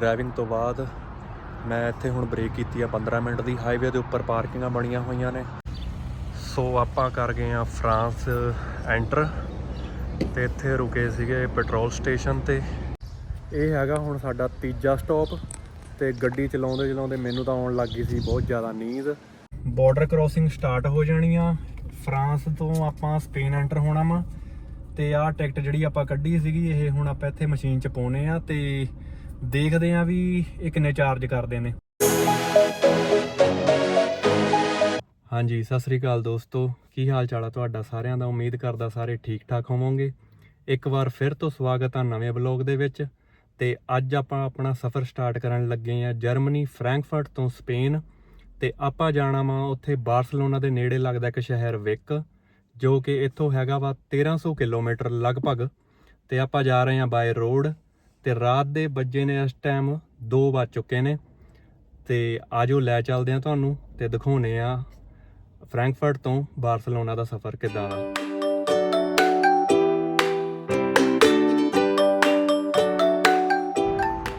Driving ਤੋਂ ਬਾਅਦ ਮੈਂ ਇੱਥੇ ਹੁਣ ਬ੍ਰੇਕ ਕੀਤੀ ਆ 15 ਮਿੰਟ ਦੀ। ਹਾਈਵੇ ਦੇ ਉੱਪਰ ਪਾਰਕਿੰਗਾਂ ਬਣੀਆਂ ਹੋਈਆਂ ਨੇ। ਸੋ ਆਪਾਂ ਕਰ ਗਏ ਆ ਫਰਾਂਸ ਐਂਟਰ ਤੇ ਇੱਥੇ ਰੁਕੇ ਸੀਗੇ ਪੈਟਰੋਲ ਸਟੇਸ਼ਨ ਤੇ। ਇਹ ਹੈਗਾ ਹੁਣ ਸਾਡਾ ਤੀਜਾ ਸਟਾਪ ਤੇ ਗੱਡੀ ਚਲਾਉਂਦੇ ਚਲਾਉਂਦੇ ਮੈਨੂੰ ਤਾਂ ਆਉਣ ਲੱਗ ਗਈ ਸੀ ਬਹੁਤ ਜ਼ਿਆਦਾ ਨੀਂਦ। ਬਾਰਡਰ ਕ੍ਰੋਸਿੰਗ ਸਟਾਰਟ ਹੋ ਜਾਣੀ ਆ। ਫਰਾਂਸ ਤੋਂ ਆਪਾਂ ਸਪੇਨ ਐਂਟਰ ਹੋਣਾ ਵਾ। ਤੇ ਆਹ ਟਿਕਟ ਜਿਹੜੀ ਆਪਾਂ ਕੱਢੀ ਸੀਗੀ, ਇਹ ਹੁਣ ਆਪਾਂ ਇੱਥੇ ਮਸ਼ੀਨ 'ਚ ਪਾਉਨੇ ਆ ਤੇ ਦੇਖਦੇ ਆ ਵੀ ਇਹ ਕਿੰਨੇ ਚਾਰਜ ਕਰਦੇ ਨੇ। ਹਾਂਜੀ, ਸਤਿ ਸ੍ਰੀ ਅਕਾਲ ਦੋਸਤੋ। ਕੀ ਹਾਲ ਚਾਲ ਆ ਤੁਹਾਡਾ? ਸਾਰਿਆਂ ਦਾ ਉਮੀਦ ਕਰਦਾ ਸਾਰੇ ਠੀਕ ਠਾਕ ਹੋਵੋਗੇ। ਇੱਕ ਵਾਰ ਫਿਰ ਤੋਂ ਸਵਾਗਤ ਆ ਨਵੇਂ ਬਲੌਗ ਦੇ ਵਿੱਚ। ਤੇ ਅੱਜ ਆਪਾਂ ਆਪਣਾ ਸਫ਼ਰ ਸਟਾਰਟ ਕਰਨ ਲੱਗੇ ਆ ਜਰਮਨੀ, ਫ੍ਰੈਂਕਫਰਟ ਤੋਂ ਸਪੇਨ। ਤੇ ਆਪਾਂ ਜਾਣਾ ਵਾ ਉੱਥੇ ਬਾਰਸਲੋਨਾ ਦੇ ਨੇੜੇ ਲੱਗਦਾ ਇੱਕ ਸ਼ਹਿਰ ਵਿਕ, ਜੋ ਕਿ ਇੱਥੋਂ ਹੈਗਾ ਵਾ 1300 ਕਿਲੋਮੀਟਰ ਲਗਭਗ। ਤੇ ਆਪਾਂ ਜਾ ਰਹੇ ਹਾਂ ਬਾਏ ਰੋਡ। ਤੇ ਰਾਤ ਦੇ ਵੱਜੇ ਨੇ ਇਸ ਟਾਈਮ 2 ਵੱਜ ਚੁੱਕੇ ਨੇ। ਤੇ ਆਜੋ ਲੈ ਚੱਲਦੇ ਆ ਤੁਹਾਨੂੰ ਤੇ ਦਿਖਾਉਨੇ ਆ ਫ੍ਰੈਂਕਫਰਟ ਤੋਂ ਬਾਰਸਲੋਨਾ ਦਾ ਸਫ਼ਰ ਕਿੱਦਾਂ ਦਾ।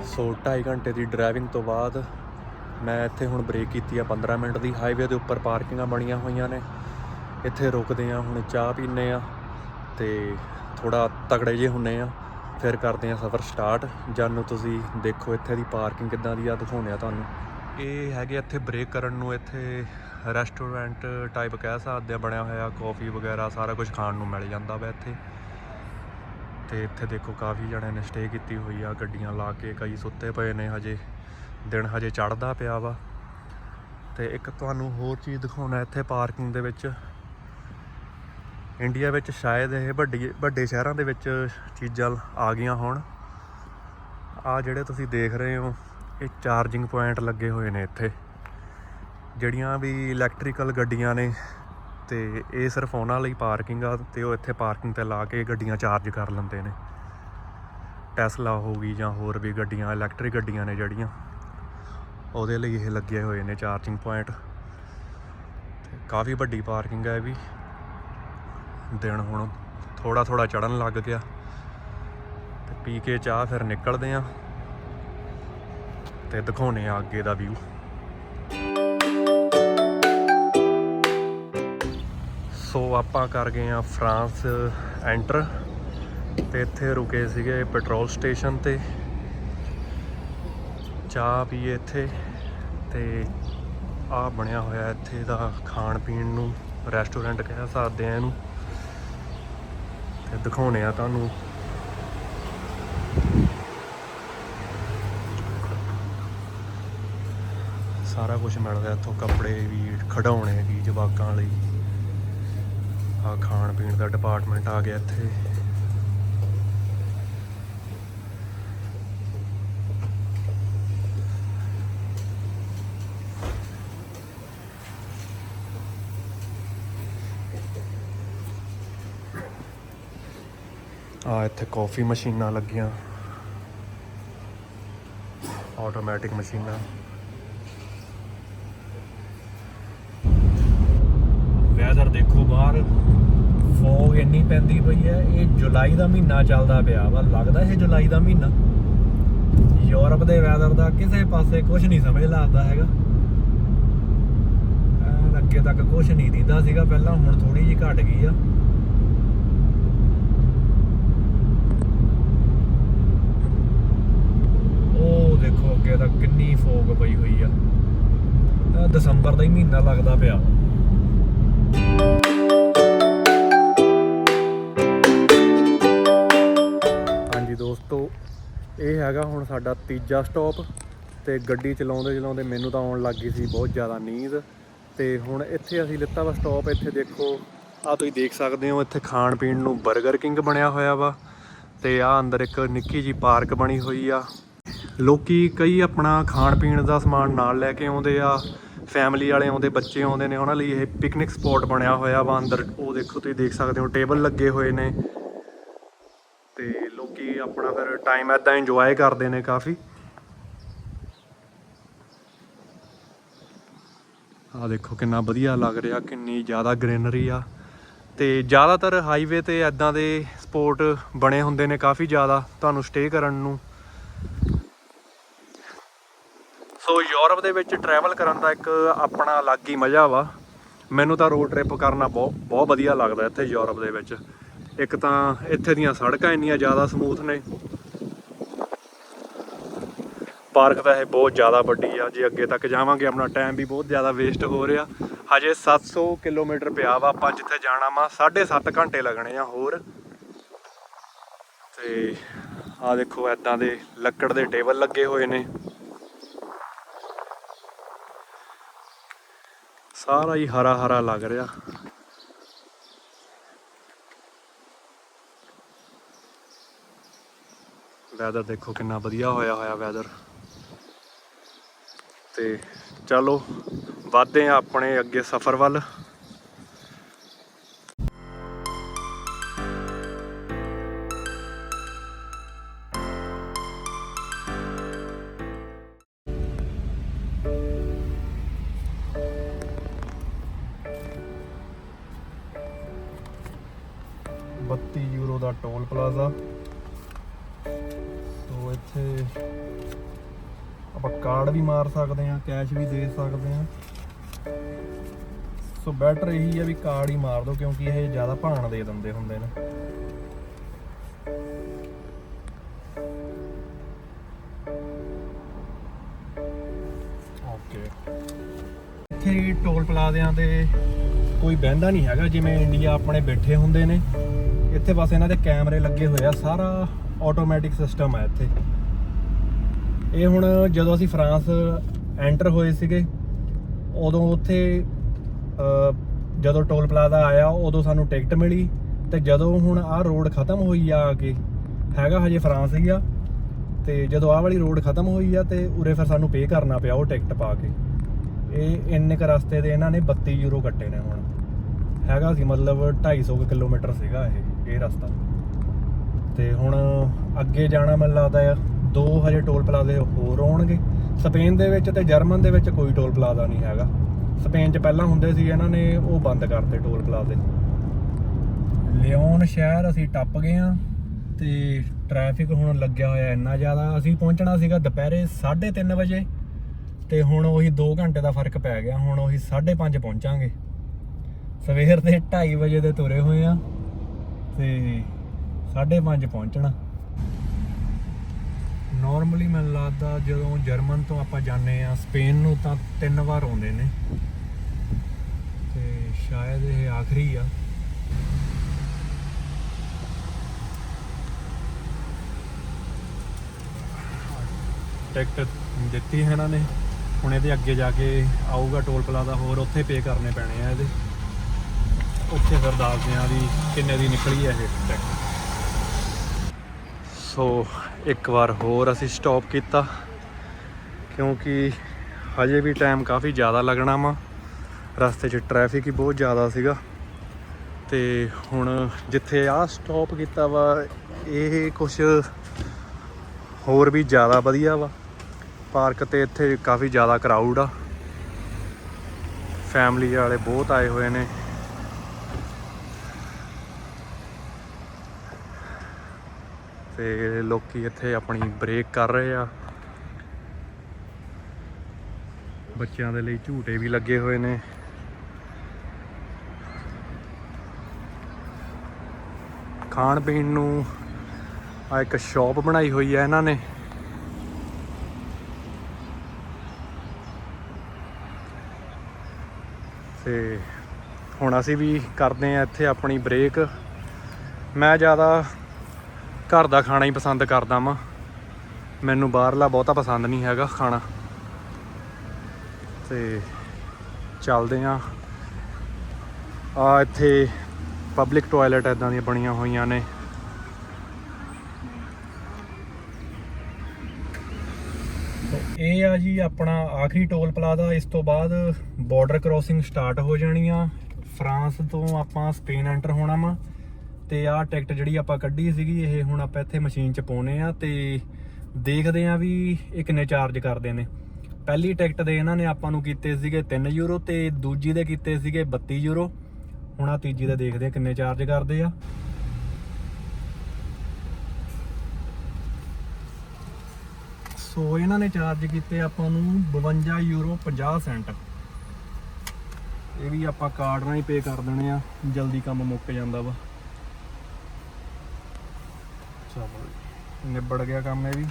ਸੋ 2.5 ਘੰਟੇ ਦੀ ਡਰਾਈਵਿੰਗ ਤੋਂ ਬਾਅਦ ਮੈਂ ਇੱਥੇ ਹੁਣ ਬ੍ਰੇਕ ਕੀਤੀ ਆ 15 ਮਿੰਟ ਦੀ। ਹਾਈਵੇ ਦੇ ਉੱਪਰ ਪਾਰਕਿੰਗਾਂ ਬਣੀਆਂ ਹੋਈਆਂ ਨੇ। ਇੱਥੇ ਰੁਕਦੇ ਆ ਹੁਣ ਚਾਹ ਪੀਨੇ ਆ ਤੇ ਥੋੜਾ ਤਗੜੇ ਜੇ ਹੁੰਨੇ ਆ ਫਿਰ ਕਰਦੇ ਆ ਸਫ਼ਰ ਸਟਾਰਟ ਜਦ ਤੁਸੀਂ ਦੇਖੋ ਇੱਥੇ ਦੀ ਪਾਰਕਿੰਗ ਕਿੱਦਾਂ ਦੀ ਆ ਦਿਖਾਉਣੇ ਆ ਤੁਹਾਨੂੰ। ਇਹ ਹੈਗੇ ਇੱਥੇ ਬ੍ਰੇਕ ਕਰਨ ਨੂੰ, ਇੱਥੇ ਰੈਸਟੋਰੈਂਟ ਟਾਈਪ ਕਹਿ ਸਕਦੇ ਆ ਬਣਿਆ ਹੋਇਆ ਕਾਫੀ ਵਗੈਰਾ, ਸਾਰਾ ਕੁਝ ਖਾਣ ਨੂੰ ਮਿਲ ਜਾਂਦਾ ਵਾ ਇੱਥੇ। ਤੇ ਇੱਥੇ ਦੇਖੋ ਕਾਫੀ ਜਣਿਆਂ ਨੇ ਸਟੇ ਕੀਤੀ ਹੋਈ ਆ, ਗੱਡੀਆਂ ਲਾ ਕੇ ਕਈ ਸੁੱਤੇ ਪਏ ਨੇ ਹਜੇ। ਦਿਨ ਹਜੇ ਚੜ੍ਹਦਾ ਪਿਆ ਵਾ। ਤੇ ਇੱਕ ਤੁਹਾਨੂੰ ਹੋਰ ਚੀਜ਼ ਦਿਖਾਉਣਾ ਇੱਥੇ ਪਾਰਕਿੰਗ ਦੇ ਵਿੱਚ। ਇੰਡੀਆ ਵਿੱਚ ਸ਼ਾਇਦ ਇਹ ਵੱਡੀ, ਵੱਡੇ ਸ਼ਹਿਰਾਂ ਦੇ ਵਿੱਚ ਚੀਜ਼ਾਂ ਆ ਗਈਆਂ ਹੋਣ। ਆ ਜਿਹੜੇ ਤੁਸੀਂ ਦੇਖ ਰਹੇ ਹੋ, ਇਹ ਚਾਰਜਿੰਗ ਪੁਆਇੰਟ ਲੱਗੇ ਹੋਏ ਨੇ ਇੱਥੇ। ਜਿਹੜੀਆਂ ਵੀ ਇਲੈਕਟ੍ਰੀਕਲ ਗੱਡੀਆਂ ਨੇ, ਤੇ ਇਹ ਸਿਰਫ ਉਹਨਾਂ ਲਈ ਪਾਰਕਿੰਗ ਆ, ਤੇ ਉਹ ਇੱਥੇ ਪਾਰਕਿੰਗ ਤੇ ਲਾ ਕੇ ਗੱਡੀਆਂ ਚਾਰਜ ਕਰ ਲੈਂਦੇ ਨੇ। ਟੈਸਲਾ ਹੋ ਗਈ ਜਾਂ ਹੋਰ ਵੀ ਗੱਡੀਆਂ ਇਲੈਕਟ੍ਰਿਕ ਗੱਡੀਆਂ ਨੇ ਜਿਹੜੀਆਂ। ਉਹਦੇ ਲਈ ਇਹ ਲੱਗੇ ਹੋਏ ਨੇ ਚਾਰਜਿੰਗ ਪੁਆਇੰਟ ਤੇ ਕਾਫੀ ਵੱਡੀ ਪਾਰਕਿੰਗ ਹੈ ਇਹ ਵੀ। ਦਿਨ ਹੁਣ ਥੋੜਾ ਥੋੜਾ ਚੜਨ ਲੱਗ ਗਿਆ। ਤੇ ਪੀ ਕੇ ਚਾਹ ਫਿਰ ਨਿਕਲਦੇ ਆ ਤੇ ਦਿਖਾਉਨੇ ਆ ਅੱਗੇ ਦਾ ਵਿਊ ਸੋ ਆਪਾਂ ਕਰ ਗਏ ਆ ਫਰਾਂਸ ਐਂਟਰ ਤੇ ਇੱਥੇ ਰੁਕੇ ਸੀਗੇ ਪੈਟਰੋਲ ਸਟੇਸ਼ਨ ਤੇ। ਚਾਹ ਪੀਏ ਇੱਥੇ ਤੇ ਆ ਬਣਿਆ ਹੋਇਆ ਇੱਥੇ ਦਾ ਖਾਣ ਪੀਣ ਨੂੰ, ਰੈਸਟੋਰੈਂਟ ਕਹਿ ਸਕਦੇ ਆ ਇਹਨੂੰ। ਤੇ ਦਿਖਾਉਣੇ ਆ ਤੁਹਾਨੂੰ। ਸਾਰਾ ਕੁਝ ਮਿਲਦਾ ਇੱਥੋਂ ਕੱਪੜੇ ਵੀ ਖਡਾਉਣੇ ਵੀ ਜਵਾਕਾਂ ਲਈ। ਆ ਖਾਣ ਪੀਣ ਦਾ ਡਿਪਾਰਟਮੈਂਟ ਆ ਗਿਆ ਇੱਥੇ। ਆ, ਇੱਥੇ ਕਾਫੀ ਮਸ਼ੀਨਾਂ ਲੱਗੀਆਂ। ਆਟੋਮੈਟਿਕ ਮਸ਼ੀਨਾਂ। ਵੈਦਰ ਦੇਖੋ ਬਾਹਰ ਫੋਗ ਇੰਨੀ ਪੈਂਦੀ ਪਈ ਹੈ, ਇਹ ਜੁਲਾਈ ਦਾ ਮਹੀਨਾ ਚੱਲਦਾ ਪਿਆ ਵਾ, ਲੱਗਦਾ ਇਹ ਜੁਲਾਈ ਦਾ ਮਹੀਨਾ। ਯੂਰਪ ਦੇ ਵੈਦਰ ਦਾ ਕਿਸੇ ਪਾਸੇ ਕੁਝ ਨਹੀਂ ਸਮਝ ਲੱਗਦਾ ਹੈਗਾ। ਅੱਗੇ ਤੱਕ ਕੁਝ ਨਹੀਂ ਦਿੰਦਾ ਸੀਗਾ, ਪਹਿਲਾਂ ਹੁਣ ਥੋੜੀ ਜਿਹੀ ਘਟ ਗਈ ਆ ਉਹ ਦੇਖੋ ਤਾਂ ਕਿੰਨੀ ਫੋਗ ਪਈ ਹੋਈ ਆ। ਦਸੰਬਰ ਦਾ ਹੀ ਮਹੀਨਾ ਲੱਗਦਾ ਪਿਆ। ਹਾਂਜੀ ਦੋਸਤੋ, ਇਹ ਹੈਗਾ ਹੁਣ ਸਾਡਾ ਤੀਜਾ ਸਟਾਪ ਤੇ ਗੱਡੀ ਚਲਾਉਂਦੇ ਚਲਾਉਂਦੇ ਮੈਨੂੰ ਤਾਂ ਆਉਣ ਲੱਗ ਗਈ ਸੀ ਬਹੁਤ ਜ਼ਿਆਦਾ ਨੀਂਦ। ਤੇ ਹੁਣ ਇੱਥੇ ਅਸੀਂ ਲਿੱਤਾ ਵਾ ਸਟਾਪ ਇੱਥੇ ਦੇਖੋ ਆ ਤੁਸੀਂ ਦੇਖ ਸਕਦੇ ਹੋ, ਇੱਥੇ ਖਾਣ ਪੀਣ ਨੂੰ 버ਗਰ ਕਿੰਗ ਬਣਿਆ ਹੋਇਆ ਵਾ। ਤੇ ਆ ਅੰਦਰ ਇੱਕ ਨਿੱਕੀ ਜੀ ਪਾਰਕ ਬਣੀ ਹੋਈ ਆ। ਲੋਕੀ ਕਈ ਆਪਣਾ ਖਾਣ ਪੀਣ ਦਾ ਸਮਾਨ ਨਾਲ ਲੈ ਕੇ ਆਉਂਦੇ ਆ ਫੈਮਿਲੀ ਵਾਲੇ ਆਉਂਦੇ, ਬੱਚੇ ਆਉਂਦੇ ਨੇ, ਉਹਨਾਂ ਲਈ ਇਹ ਪਿਕਨਿਕ ਸਪੌਟ ਬਣਿਆ ਹੋਇਆ ਵਾ ਅੰਦਰ। ਉਹ ਦੇਖੋ ਤੁਸੀਂ ਦੇਖ ਸਕਦੇ ਹੋ ਟੇਬਲ ਲੱਗੇ ਹੋਏ ਨੇ। ਤੇ ਲੋਕੀ ਆਪਣਾ ਫਿਰ ਟਾਈਮ ਐਦਾਂ ਇੰਜੋਏ ਕਰਦੇ ਨੇ ਕਾਫੀ। ਆ ਦੇਖੋ ਕਿੰਨਾ ਵਧੀਆ ਲੱਗ ਰਿਹਾ, ਕਿੰਨੀ ਜ਼ਿਆਦਾ ਗ੍ਰੀਨਰੀ ਆ। ਤੇ ਜ਼ਿਆਦਾਤਰ ਹਾਈਵੇ ਤੇ ਐਦਾਂ ਦੇ ਸਪੋਟ ਬਣੇ ਹੁੰਦੇ ਨੇ ਕਾਫੀ ਜ਼ਿਆਦਾ। ਤੁਹਾਨੂੰ ਸਟੇ ਕਰਨ ਨੂੰ ਸੋ ਯੂਰਪ ਦੇ ਵਿੱਚ ਟਰੈਵਲ ਕਰਨ ਦਾ ਇੱਕ ਆਪਣਾ ਅਲੱਗ ਹੀ ਮਜ਼ਾ ਵਾ। ਮੈਨੂੰ ਤਾਂ ਰੋਡ ਟ੍ਰਿਪ ਕਰਨਾ ਬਹੁਤ ਬਹੁਤ ਵਧੀਆ ਲੱਗਦਾ ਇੱਥੇ ਯੂਰਪ ਦੇ ਵਿੱਚ। ਇੱਕ ਤਾਂ ਇੱਥੇ ਦੀਆਂ ਸੜਕਾਂ ਇੰਨੀਆਂ ਜ਼ਿਆਦਾ ਸਮੂਥ ਨੇ। ਪਾਰਕ ਤਾਂ ਇਹ ਬਹੁਤ ਜ਼ਿਆਦਾ ਵੱਡੀ ਆ। ਜੇ ਅੱਗੇ ਤੱਕ ਜਾਵਾਂਗੇ, ਆਪਣਾ ਟਾਈਮ ਵੀ ਬਹੁਤ ਜ਼ਿਆਦਾ ਵੇਸਟ ਹੋ ਰਿਹਾ। ਹਜੇ 700 ਕਿਲੋਮੀਟਰ ਪਿਆ ਵਾ। ਆਪਾਂ ਜਿੱਥੇ ਜਾਣਾ ਵਾ 7.5 ਘੰਟੇ ਲੱਗਣੇ ਆ ਹੋਰ। ਤੇ ਆ ਦੇਖੋ ਐਦਾਂ ਦੇ ਲੱਕੜ ਦੇ ਟੇਬਲ ਲੱਗੇ ਹੋਏ ਨੇ। ਸਾਰਾ ਹੀ ਹਰਾ ਹਰਾ ਲੱਗ ਰਿਹਾ। ਵੈਦਰ ਦੇਖੋ ਕਿੰਨਾ ਵਧੀਆ ਹੋਇਆ ਹੋਇਆ ਵੈਦਰ ਤੇ ਚਲੋ, ਵਧਦੇ ਆ ਆਪਣੇ ਅੱਗੇ ਸਫ਼ਰ ਵੱਲ। ਬੱਤੀ ਯੂਰੋ ਦਾ ਟੋਲ ਪਲਾਜ਼ਾ। ਸੋ ਇੱਥੇ ਆਪਾਂ ਕਾਰਡ ਵੀ ਮਾਰ ਸਕਦੇ ਆ ਕੈਸ਼ ਵੀ ਦੇ ਸਕਦੇ ਆ ਸੋ ਬੈਟਰ ਇਹੀ ਆ ਵੀ ਕਾਰਡ ਹੀ ਮਾਰ ਦਿਓ, ਕਿਉਂਕਿ ਇਹ ਜ਼ਿਆਦਾ ਭਾਣ ਦੇ ਦਿੰਦੇ ਹੁੰਦੇ ਨੇ। ਓਕੇ। ਇੱਥੇ ਟੋਲ ਪਲਾਜ਼ਿਆਂ ਤੇ ਕੋਈ ਬਹਿੰਦਾ ਨਹੀਂ ਹੈਗਾ, ਜਿਵੇਂ ਇੰਡੀਆ ਆਪਣੇ ਬੈਠੇ ਹੁੰਦੇ ਨੇ। ਇੱਥੇ ਬਸ ਇਹਨਾਂ ਦੇ ਕੈਮਰੇ ਲੱਗੇ ਹੋਏ ਆ, ਸਾਰਾ ਆਟੋਮੈਟਿਕ ਸਿਸਟਮ ਆ ਇੱਥੇ। ਇਹ ਹੁਣ ਜਦੋਂ ਅਸੀਂ ਫਰਾਂਸ ਐਂਟਰ ਹੋਏ ਸੀਗੇ, ਉਦੋਂ ਉੱਥੇ ਜਦੋਂ ਟੋਲ ਪਲਾਜ਼ਾ ਆਇਆ, ਉਦੋਂ ਸਾਨੂੰ ਟਿਕਟ ਮਿਲੀ ਤੇ ਜਦੋਂ ਹੁਣ ਆਹ ਰੋਡ ਖਤਮ ਹੋਈ ਆ ਆ ਕੇ ਹੈਗਾ ਹਜੇ ਫਰਾਂਸ ਹੀ ਆ, ਤੇ ਜਦੋਂ ਆਹ ਵਾਲੀ ਰੋਡ ਖਤਮ ਹੋਈ ਆ ਤੇ ਉਰੇ ਫਿਰ ਸਾਨੂੰ ਪੇ ਕਰਨਾ ਪਿਆ ਉਹ ਟਿਕਟ ਪਾ ਕੇ। ਇਹ ਇੰਨੇ ਕ ਰਸਤੇ ਦੇ ਇਹਨਾਂ ਨੇ 32 ਯੂਰੋ ਕੱਟੇ ਨੇ ਹੁਣ। ਹੈਗਾ ਸੀ ਮਤਲਬ 250 ਕੁ ਕਿਲੋਮੀਟਰ ਸੀਗਾ ਇਹ। ਇਹ ਰਸਤਾ। ਤੇ ਹੁਣ ਅੱਗੇ ਜਾਣਾ ਮੈਨੂੰ ਲੱਗਦਾ ਆ, ਦੋ ਹਜੇ ਟੋਲ ਪਲਾਜ਼ੇ ਹੋਰ ਹੋਣਗੇ। ਸਪੇਨ ਦੇ ਵਿੱਚ ਤੇ ਜਰਮਨ ਦੇ ਵਿੱਚ ਕੋਈ ਟੋਲ ਪਲਾਜ਼ਾ ਨਹੀਂ ਹੈਗਾ। ਸਪੇਨ 'ਚ ਪਹਿਲਾਂ ਹੁੰਦੇ ਸੀ, ਇਹਨਾਂ ਨੇ ਉਹ ਬੰਦ ਕਰਤੇ ਟੋਲ ਪਲਾਜ਼ੇ। ਲਿਓਨ ਸ਼ਹਿਰ ਅਸੀਂ ਟੱਪ ਗਏ ਆ ਤੇ ਟ੍ਰੈਫਿਕ ਹੁਣ ਲੱਗਿਆ ਹੋਇਆ ਇੰਨਾ ਜ਼ਿਆਦਾ। ਅਸੀਂ ਪਹੁੰਚਣਾ ਸੀਗਾ ਦੁਪਹਿਰੇ 3:30 ਵਜੇ ਤੇ ਹੁਣ ਉਹੀ 2 ਘੰਟੇ ਦਾ ਫ਼ਰਕ ਪੈ ਗਿਆ। ਹੁਣ ਉਹੀ 5:30 ਪਹੁੰਚਾਂਗੇ। ਸਵੇਰ ਦੇ 2:30 ਵਜੇ ਦੇ ਤੁਰੇ ਹੋਏ ਆ ਤੇ 5:30 ਪਹੁੰਚਣਾ। ਨਾਰਮਲੀ ਮੈਨੂੰ ਲੱਗਦਾ ਜਦੋਂ ਜਰਮਨ ਤੋਂ ਆਪਾਂ ਜਾਂਦੇ ਆ ਸਪੇਨ ਨੂੰ ਤਾਂ ਤਿੰਨ ਵਾਰ ਆਉਂਦੇ ਨੇ। ਤੇ ਸ਼ਾਇਦ ਇਹ ਆਖਰੀ ਆ। ਟਿਕਟ ਦਿੱਤੀ ਹੈ ਇਹਨਾਂ ਨੇ। ਹੁਣ ਇਹਦੇ ਅੱਗੇ ਜਾ ਕੇ ਆਊਗਾ ਟੋਲ ਪਲਾਜ਼ਾ, ਹੋਰ ਉੱਥੇ ਪੇ ਕਰਨੇ ਪੈਣੇ ਆ ਇਹਦੇ। ਉੱਥੇ ਫਿਰ ਦੱਸਦੇ ਆ ਵੀ ਕਿੰਨੇ ਦੀ ਨਿਕਲੀ ਹੈ ਇਹ ਟਿਕਟ ਸੋ, ਇੱਕ ਵਾਰ ਹੋਰ ਅਸੀਂ ਸਟਾਪ ਕੀਤਾ, ਕਿਉਂਕਿ ਹਜੇ ਵੀ ਟਾਈਮ ਕਾਫੀ ਜ਼ਿਆਦਾ ਲੱਗਣਾ ਵਾ। ਰਸਤੇ 'ਚ ਟ੍ਰੈਫਿਕ ਹੀ ਬਹੁਤ ਜ਼ਿਆਦਾ ਸੀਗਾ। ਤੇ ਹੁਣ ਜਿੱਥੇ ਆਹ ਸਟਾਪ ਕੀਤਾ ਵਾ, ਇਹ ਕੁਝ ਹੋਰ ਵੀ ਜ਼ਿਆਦਾ ਵਧੀਆ ਵਾ। ਪਾਰਕ ਤੇ ਇੱਥੇ ਕਾਫੀ ਜ਼ਿਆਦਾ ਕਰਾਊਡ ਆ। ਫੈਮਿਲੀ ਵਾਲੇ ਬਹੁਤ ਆਏ ਹੋਏ ਨੇ। ਤੇ ਲੋਕੀ ਇੱਥੇ ਆਪਣੀ ਬ੍ਰੇਕ ਕਰ ਰਹੇ ਆ। ਬੱਚਿਆਂ ਦੇ ਲਈ ਝੂਟੇ ਵੀ ਲੱਗੇ ਹੋਏ ਨੇ। ਖਾਣ ਪੀਣ ਨੂੰ ਆ ਇੱਕ ਸ਼ਾਪ ਬਣਾਈ ਹੋਈ ਹੈ ਇਹਨਾਂ ਨੇ। ਤੇ ਹੁਣ ਅਸੀਂ ਵੀ ਕਰਦੇ ਆ ਇੱਥੇ ਆਪਣੀ ਬ੍ਰੇਕ ਮੈਂ ਜ਼ਿਆਦਾ ਘਰ ਦਾ ਖਾਣਾ ਹੀ ਪਸੰਦ ਕਰਦਾ ਵਾਂ। ਮੈਨੂੰ ਬਾਹਰਲਾ ਬਹੁਤਾ ਪਸੰਦ ਨਹੀਂ ਹੈਗਾ ਖਾਣਾ। ਤੇ ਚੱਲਦੇ ਆ। ਆ ਇੱਥੇ ਪਬਲਿਕ ਟਾਇਲਟ ਇਦਾਂ ਦੀਆਂ ਬਣੀਆਂ ਹੋਈਆਂ ਨੇ। ਇਹ ਆ ਜੀ ਆਪਣਾ ਆਖਰੀ ਟੋਲ ਪਲਾਜ਼ਾ। ਇਸ ਤੋਂ ਬਾਅਦ ਬਾਰਡਰ ਕ੍ਰੋਸਿੰਗ ਸਟਾਰਟ ਹੋ ਜਾਣੀ ਆ। ਫਰਾਂਸ ਤੋਂ ਆਪਾਂ ਸਪੇਨ ਐਂਟਰ ਹੋਣਾ ਵਾ। ਤੇ ਆਹ ਟਿਕਟ ਜਿਹੜੀ ਆਪਾਂ ਕੱਢੀ ਸੀਗੀ, ਇਹ ਹੁਣ ਆਪਾਂ ਇੱਥੇ ਮਸ਼ੀਨ 'ਚ ਪਾਉਨੇ ਆ ਤੇ ਦੇਖਦੇ ਆ ਵੀ ਇਹ ਕਿੰਨੇ ਚਾਰਜ ਕਰਦੇ ਨੇ। ਪਹਿਲੀ ਟਿਕਟ ਦੇ ਇਹਨਾਂ ਨੇ ਆਪਾਂ ਨੂੰ ਕੀਤੇ ਸੀਗੇ 3 ਯੂਰੋ ਤੇ ਦੂਜੀ ਦੇ ਕੀਤੇ ਸੀਗੇ 32 ਯੂਰੋ। ਹੁਣ ਆ ਤੀਜੀ ਦੇ ਦੇਖਦੇ ਆ ਕਿੰਨੇ ਚਾਰਜ ਕਰਦੇ ਆ। ਸੋ ਇਹਨਾਂ ਨੇ ਚਾਰਜ ਕੀਤੇ ਆਪਾਂ ਨੂੰ 52 ਯੂਰੋ 50 ਸੈਂਟ। ਇਹ ਵੀ ਆਪਾਂ ਕਾਰਡ ਨਾਲ ਹੀ ਪੇ ਕਰ ਦੇਣੇ ਆ, ਜਲਦੀ ਕੰਮ ਮੁੱਕ ਜਾਂਦਾ ਵਾ। ਚਲੋ ਨਿਬੜ ਗਿਆ ਕੰਮ ਇਹ ਵੀ।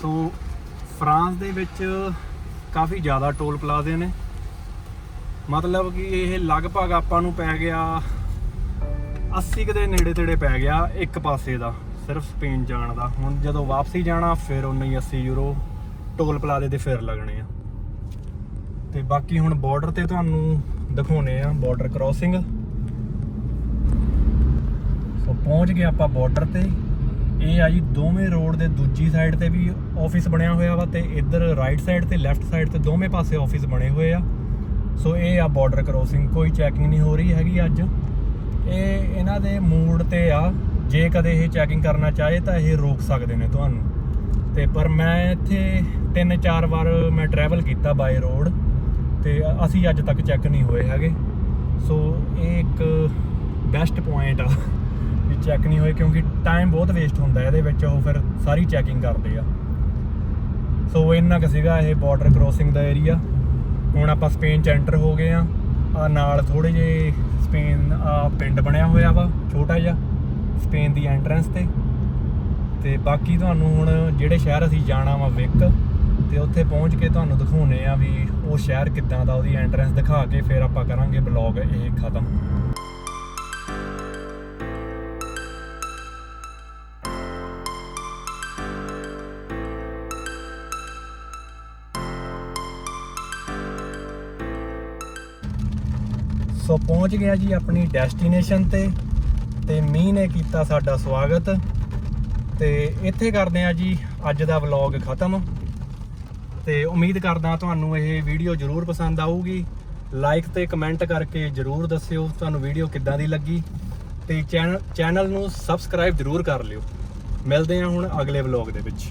ਸੋ ਫਰਾਂਸ ਦੇ ਵਿੱਚ ਕਾਫੀ ਜ਼ਿਆਦਾ ਟੋਲ ਪਲਾਜ਼ੇ ਨੇ। ਮਤਲਬ ਕਿ ਇਹ ਲਗਭਗ ਆਪਾਂ ਨੂੰ ਪੈ ਗਿਆ 80 ਕੁ ਦੇ ਨੇੜੇ ਤੇੜੇ ਪੈ ਗਿਆ ਇੱਕ ਪਾਸੇ ਦਾ, ਸਿਰਫ ਸਪੇਨ ਜਾਣ ਦਾ। ਹੁਣ ਜਦੋਂ ਵਾਪਸੀ ਜਾਣਾ, ਫਿਰ ਉਨਾ ਹੀ 80 ਯੂਰੋ ਟੋਲ ਪਲਾਜ਼ੇ ਦੇ ਫਿਰ ਲੱਗਣੇ ਆ। ਤੇ ਬਾਕੀ ਹੁਣ ਬਾਰਡਰ ਤੇ ਤੁਹਾਨੂੰ ਦਿਖਾਉਨੇ ਆ ਬਾਰਡਰ ਕ੍ਰਾਸਿੰਗ ਪਹੁੰਚ ਗਏ ਆਪਾਂ ਬਾਰਡਰ ਤੇ। ਇਹ ਆ ਜੀ ਦੋਵੇਂ ਰੋਡ ਦੇ ਦੂਜੀ ਸਾਈਡ ਤੇ ਵੀ ਆਫਿਸ ਬਣਿਆ ਹੋਇਆ ਵਾ ਤੇ ਇੱਧਰ ਰਾਈਟ ਸਾਈਡ ਤੇ ਲੈਫਟ ਸਾਈਡ ਤੇ ਦੋਵੇਂ ਪਾਸੇ ਆਫਿਸ ਬਣੇ ਹੋਏ ਆ। ਸੋ ਇਹ ਆ ਬਾਰਡਰ ਕ੍ਰਾਸਿੰਗ ਕੋਈ ਚੈਕਿੰਗ ਨਹੀਂ ਹੋ ਰਹੀ ਹੈਗੀ ਅੱਜ। ਇਹ ਇਹਨਾਂ ਦੇ ਮੂਡ ਤੇ ਆ। ਜੇ ਕਦੇ ਇਹ ਚੈਕਿੰਗ ਕਰਨਾ ਚਾਹੇ ਤਾਂ ਇਹ ਰੋਕ ਸਕਦੇ ਨੇ ਤੁਹਾਨੂੰ। ਤੇ ਪਰ ਮੈਂ ਇੱਥੇ ਤਿੰਨ ਚਾਰ ਵਾਰ ਮੈਂ ਟਰੈਵਲ ਕੀਤਾ ਬਾਈ ਰੋਡ ਤੇ ਅਸੀਂ ਅੱਜ ਤੱਕ ਚੈੱਕ ਨਹੀਂ ਹੋਏ ਹੈਗੇ। ਸੋ ਇਹ ਇੱਕ ਬੈਸਟ ਪੁਆਇੰਟ ਆ। ਚੈੱਕ ਨਹੀਂ ਹੋਏ ਕਿਉਂਕਿ ਟਾਈਮ ਬਹੁਤ ਵੇਸਟ ਹੁੰਦਾ ਇਹਦੇ ਵਿੱਚ, ਉਹ ਫਿਰ ਸਾਰੀ ਚੈਕਿੰਗ ਕਰਦੇ ਆ। ਸੋ ਇੰਨਾ ਕੁ ਸੀਗਾ ਇਹ ਬਾਰਡਰ ਕ੍ਰੋਸਿੰਗ ਦਾ ਏਰੀਆ ਹੁਣ ਆਪਾਂ ਸਪੇਨ ਚ ਐਂਟਰ ਹੋ ਗਏ ਆ। ਆ ਨਾਲ ਥੋੜੇ ਜੇ ਸਪੇਨ ਆ ਪਿੰਡ ਬਣਿਆ ਹੋਇਆ ਵਾ, ਛੋਟਾ ਜਿਹਾ ਸਪੇਨ ਦੀ ਐਂਟਰੈਂਸ ਤੇ। ਤੇ ਬਾਕੀ ਤੁਹਾਨੂੰ ਹੁਣ ਜਿਹੜੇ ਸ਼ਹਿਰ ਅਸੀਂ ਜਾਣਾ ਵਾ ਵਿਕ ਤੇ ਉੱਥੇ ਪਹੁੰਚ ਕੇ ਤੁਹਾਨੂੰ ਦਿਖਾਉਨੇ ਆ ਵੀ ਉਹ ਸ਼ਹਿਰ ਕਿੱਦਾਂ ਦਾ, ਉਹਦੀ ਐਂਟਰੈਂਸ ਦਿਖਾ ਕੇ ਫਿਰ ਆਪਾਂ ਕਰਾਂਗੇ ਬਲੌਗ ਇਹ ਖਤਮ। ਪਹੁੰਚ ਗਿਆ ਜੀ ਆਪਣੀ ਡੈਸਟੀਨੇਸ਼ਨ ਤੇ ਤੇ ਮੀਂਹ ਨੇ ਕੀਤਾ ਸਾਡਾ ਸਵਾਗਤ। ਤੇ ਇੱਥੇ ਕਰਦੇ ਆ ਜੀ ਅੱਜ ਦਾ ਵਲੌਗ ਖਤਮ। ਤੇ ਉਮੀਦ ਕਰਦਾ ਤੁਹਾਨੂੰ ਇਹ ਵੀਡੀਓ ਜ਼ਰੂਰ ਪਸੰਦ ਆਊਗੀ। ਲਾਈਕ ਤੇ ਕਮੈਂਟ ਕਰਕੇ ਜ਼ਰੂਰ ਦੱਸਿਓ ਤੁਹਾਨੂੰ ਵੀਡੀਓ ਕਿੱਦਾਂ ਦੀ ਲੱਗੀ। ਤੇ ਚੈਨਲ ਚੈਨਲ ਨੂੰ ਸਬਸਕ੍ਰਾਈਬ ਜ਼ਰੂਰ ਕਰ ਲਿਓ। ਮਿਲਦੇ ਹਾਂ ਹੁਣ ਅਗਲੇ ਵਲੌਗ ਦੇ ਵਿੱਚ।